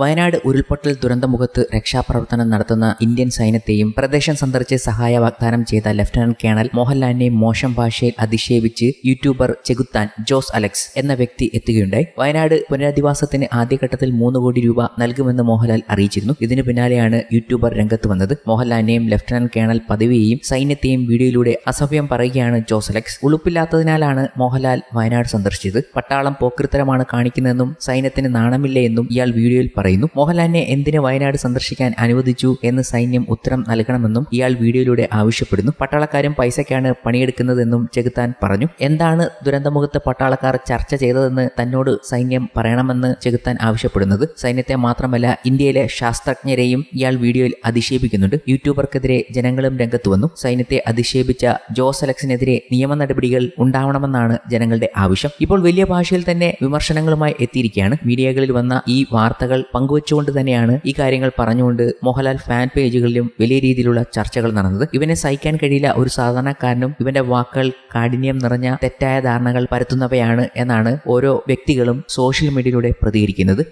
വയനാട് ഉരുൾപൊട്ടൽ ദുരന്തമുഖത്ത് രക്ഷാപ്രവർത്തനം നടത്തുന്ന ഇന്ത്യൻ സൈന്യത്തെയും പ്രദേശം സന്ദർശിച്ച് സഹായ വാഗ്ദാനം ചെയ്ത ലഫ്റ്റനന്റ് കേണൽ മോഹൻലാലിനെ മോശം ഭാഷയിൽ അധിക്ഷേപിച്ച് യൂട്യൂബർ ചെകുത്താൻ ജോസ് അലക്സ് എന്ന വ്യക്തി എത്തുകയുണ്ടായി. വയനാട് പുനരധിവാസത്തിന് ആദ്യഘട്ടത്തിൽ മൂന്ന് കോടി രൂപ നൽകുമെന്ന് മോഹൻലാൽ അറിയിച്ചിരുന്നു. ഇതിനു പിന്നാലെയാണ് യൂട്യൂബർ രംഗത്ത് വന്നത്. മോഹൻലാലിനെയും ലഫ്റ്റനന്റ് കേണൽ പദവിയെയും സൈന്യത്തെയും വീഡിയോയിലൂടെ അസഭ്യം പറയുകയാണ് ജോസ് അലക്സ്. ഉളുപ്പില്ലാത്തതിനാലാണ് മോഹൻലാൽ വയനാട് സന്ദർശിച്ചത്. പട്ടാളം പോക്കൃത്തരമാണ് കാണിക്കുന്നതെന്നും സൈന്യത്തിന് നാണമില്ലയെന്നും ഇയാൾ വീഡിയോയിൽ പറയുന്നു. മോഹൻലാലിനെ എന്തിന് വയനാട് സന്ദർശിക്കാൻ അനുവദിച്ചു എന്ന് സൈന്യം ഉത്തരം നൽകണമെന്നും ഇയാൾ വീഡിയോയിലൂടെ ആവശ്യപ്പെടുന്നു. പട്ടാളക്കാരും പൈസയ്ക്കാണ് പണിയെടുക്കുന്നതെന്നും ചെകുത്താൻ പറഞ്ഞു. എന്താണ് ദുരന്തമുഖത്ത് പട്ടാളക്കാർ ചർച്ച ചെയ്തതെന്ന് തന്നോട് സൈന്യം പറയണമെന്ന് ചെകുത്താൻ ആവശ്യപ്പെടുന്നത്? സൈന്യത്തെ മാത്രമല്ല ഇന്ത്യയിലെ ശാസ്ത്രജ്ഞരെയും ഇയാൾ വീഡിയോയിൽ അധിക്ഷേപിക്കുന്നുണ്ട്. യൂട്യൂബർക്കെതിരെ ജനങ്ങളും രംഗത്ത് വന്നു. സൈന്യത്തെ അധിക്ഷേപിച്ച ജോസ് അലക്സിനെതിരെ നിയമ നടപടികൾ ഉണ്ടാവണമെന്നാണ് ജനങ്ങളുടെ ആവശ്യം. ഇപ്പോൾ വലിയ ഭാഷയിൽ തന്നെ വിമർശനങ്ങളുമായി എത്തിയിരിക്കുകയാണ്. മീഡിയകളിൽ വന്ന ഈ വാർത്തകൾ പങ്കുവച്ചുകൊണ്ട് തന്നെയാണ് ഈ കാര്യങ്ങൾ പറഞ്ഞുകൊണ്ട് മോഹൻലാൽ ഫാൻ പേജുകളിലും വലിയ രീതിയിലുള്ള ചർച്ചകൾ നടന്നത്. ഇവനെ സഹിക്കാൻ കഴിയില്ല. ഒരു സാധാരണക്കാരനും ഇവന്റെ വാക്കുകൾ കാഠിന്യം നിറഞ്ഞ തെറ്റായ ധാരണകൾ പരത്തുന്നവയാണ് എന്നാണ് ഓരോ വ്യക്തികളും സോഷ്യൽ മീഡിയയിലൂടെ പ്രതികരിക്കുന്നത്.